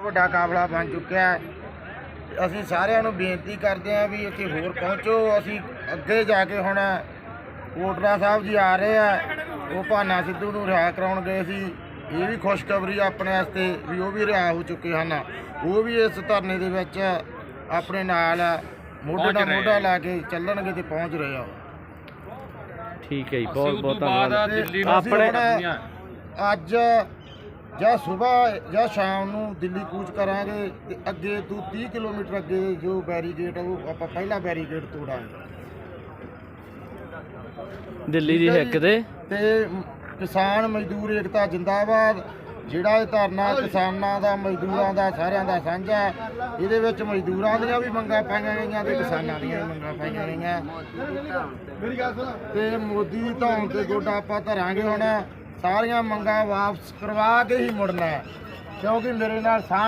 ਵੱਡਾ ਕਾਫਲਾ ਬਣ ਚੁੱਕਿਆ ਹੈ। ਅਸੀਂ ਸਾਰਿਆਂ ਨੂੰ ਬੇਨਤੀ ਕਰਦੇ ਹਾਂ ਵੀ ਇੱਥੇ ਹੋਰ ਪਹੁੰਚੋ। ਅਸੀਂ ਅੱਗੇ ਜਾ ਕੇ ਹੁਣ ਕੋਟੜਾ ਸਾਹਿਬ ਜੀ ਆ ਰਹੇ ਆ। ਉਹ ਭਾਨਾ ਸਿੱਧੂ ਨੂੰ ਰਿਹਾ ਕਰਾਉਣ ਗਏ ਸੀ। ਇਹ ਵੀ ਖੁਸ਼ਖਬਰੀ ਆਪਣੇ ਵਾਸਤੇ ਵੀ ਉਹ ਵੀ ਰਿਹਾ ਹੋ ਚੁੱਕੇ ਹਨ। ਉਹ ਵੀ ਇਸ ਧਰਨੇ ਦੇ ਵਿੱਚ ਆਪਣੇ ਨਾਲ ਮੋਢੇ ਨਾਲ ਮੋਢਾ ਲਾ ਕੇ ਚੱਲਣਗੇ ਤੇ ਪਹੁੰਚ ਰਹੇ ਆ ਠੀਕ ਹੈ ਜੀ ਬਹੁਤ ਬਹੁਤ ਧੰਨਵਾਦ। ਦਿੱਲੀ ਨੂੰ ਅਸੀਂ ਆਪਣੇ ਅੱਜ ਜਾਂ ਸਵੇਰ ਜਾਂ ਸ਼ਾਮ ਨੂੰ ਦਿੱਲੀ ਕੂਚ ਕਰਾਂਗੇ ਤੇ ਅੱਗੇ ਤੋਂ 30 ਕਿਲੋਮੀਟਰ ਅੱਗੇ ਜੋ ਬੈਰੀਗੇਟ ਉਹ ਆਪਾਂ ਪਹਿਲਾ ਬੈਰੀਗੇਟ ਤੋੜਾਂਗੇ। ਦਿੱਲੀ ਦੀ ਹਿੱਕ ਤੇ? ਤੇ ਕਿਸਾਨ ਮਜ਼ਦੂਰ ਏਕਤਾ ਜਿੰਦਾਬਾਦ। ਜਿਹੜਾ ਇਹ ਧਰਨਾ ਕਿਸਾਨਾਂ ਦਾ ਮਜ਼ਦੂਰਾਂ ਦਾ ਸਾਰਿਆਂ ਦਾ ਸਾਂਝਾ ਹੈ। ਇਹਦੇ ਵਿੱਚ ਮਜ਼ਦੂਰਾਂ ਦੀਆਂ ਵੀ ਮੰਗਾਂ ਪਾਈਆਂ ਗਈਆਂ ਤੇ ਕਿਸਾਨਾਂ ਦੀਆਂ ਵੀ ਮੰਗਾਂ ਪਾਈਆਂ ਗਈਆਂ। ਤੇ ਮੋਦੀ ਦੀ ਧੌਣ ਤੇ ਗੋਡਾ ਆਪਾਂ ਧਰਾਂਗੇ ਹੁਣ। ਸਾਰੀਆਂ ਮੰਗਾਂ ਵਾਪਸ ਕਰਵਾ ਕੇ ਹੀ ਮੁੜਨਾ ਹੈ। ਕਿਉਂਕਿ ਮੇਰੇ ਨਾਲ ਸਾਂਝ